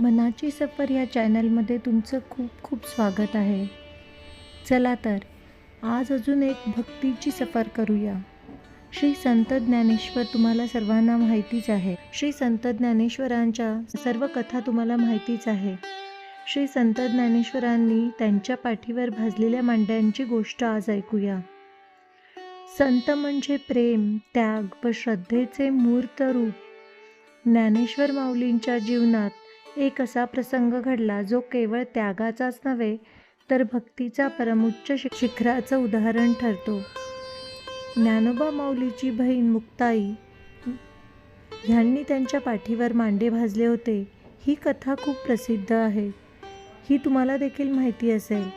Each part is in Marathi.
मनाची सफर या चॅनलमध्ये तुमचं खूप खूप स्वागत आहे. चला तर आज अजून एक भक्तीची सफर करूया. श्री संत ज्ञानेश्वर तुम्हाला सर्वांना माहितीच आहे. श्री संत ज्ञानेश्वरांच्या सर्व कथा तुम्हाला माहितीच आहे. श्री संत ज्ञानेश्वरांनी त्यांच्या पाठीवर भाजलेल्या मांड्यांची गोष्ट आज ऐकूया. संत म्हणजे प्रेम त्याग व श्रद्धेचे मूर्त रूप ज्ञानेश्वर माऊलींच्या जीवनात एक असा प्रसंग घडला जो केवळ त्यागाचाच नव्हे तर भक्तीचा परमुच्च शिखराचं उदाहरण ठरतो. ज्ञानोबा माऊलीची बहीण मुक्ताई ह्यांनी त्यांच्या पाठीवर मांडे भाजले होते. ही कथा खूप प्रसिद्ध आहे. ही तुम्हाला देखील माहिती असेल.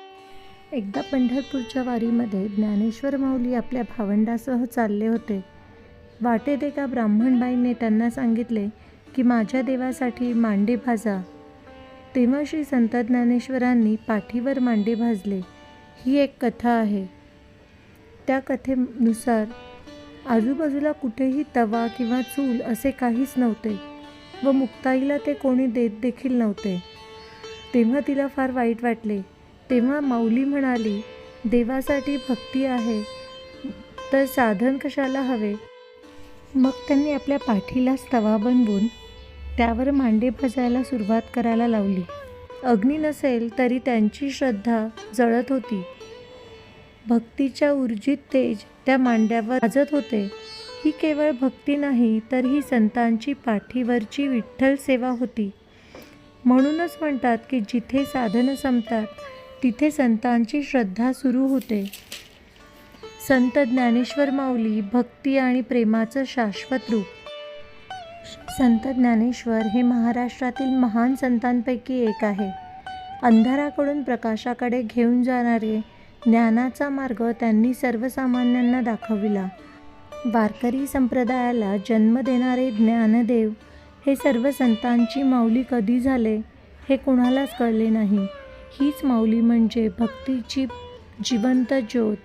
एकदा पंढरपूरच्या वारीमध्ये ज्ञानेश्वर माऊली आपल्या भावंडासह चालले होते. वाटेत एका ब्राह्मणबाईंनी त्यांना सांगितले की माझ्या देवासाठी मांडे भाजा. तेव्हा श्री संत ज्ञानेश्वरांनी पाठीवर मांडे भाजले. ही एक कथा आहे. त्या कथेनुसार आजूबाजूला कुठेही तवा किंवा चूल असे काहीच नव्हते व मुक्ताईला ते कोणी देत देखील नव्हते. तेव्हा तिला फार वाईट वाटले. तेव्हा माऊली म्हणाली देवासाठी भक्ती आहे तर साधन कशाला हवे? मग त्यांनी आपल्या पाठीलाच तवा बनवून त्यावर मांडे भाजायला सुरुवात करायला लावली. अग्नी नसेल तरी त्यांची श्रद्धा जळत होती. भक्तीच्या ऊर्जित तेज त्या मांड्यावर भाजत होते. ही केवळ भक्ती नाही तर ही संतांची पाठीवरची विठ्ठल सेवा होती. म्हणूनच म्हणतात की जिथे साधनं संपतात तिथे संतांची श्रद्धा सुरू होते. संत ज्ञानेश्वर माऊली भक्ती आणि प्रेमाचं शाश्वत रूप. संत ज्ञानेश्वर हे महाराष्ट्रातील महान संतांपैकी एक आहे. अंधाराकडून प्रकाशाकडे घेऊन जाणारे ज्ञानाचा मार्ग त्यांनी सर्वसामान्यांना दाखविला. वारकरी संप्रदायाला जन्म देणारे ज्ञानदेव हे सर्व संतांची माऊली कधी झाले हे कोणालाच कळले नाही. हीच माऊली म्हणजे भक्तीची जिवंत ज्योत.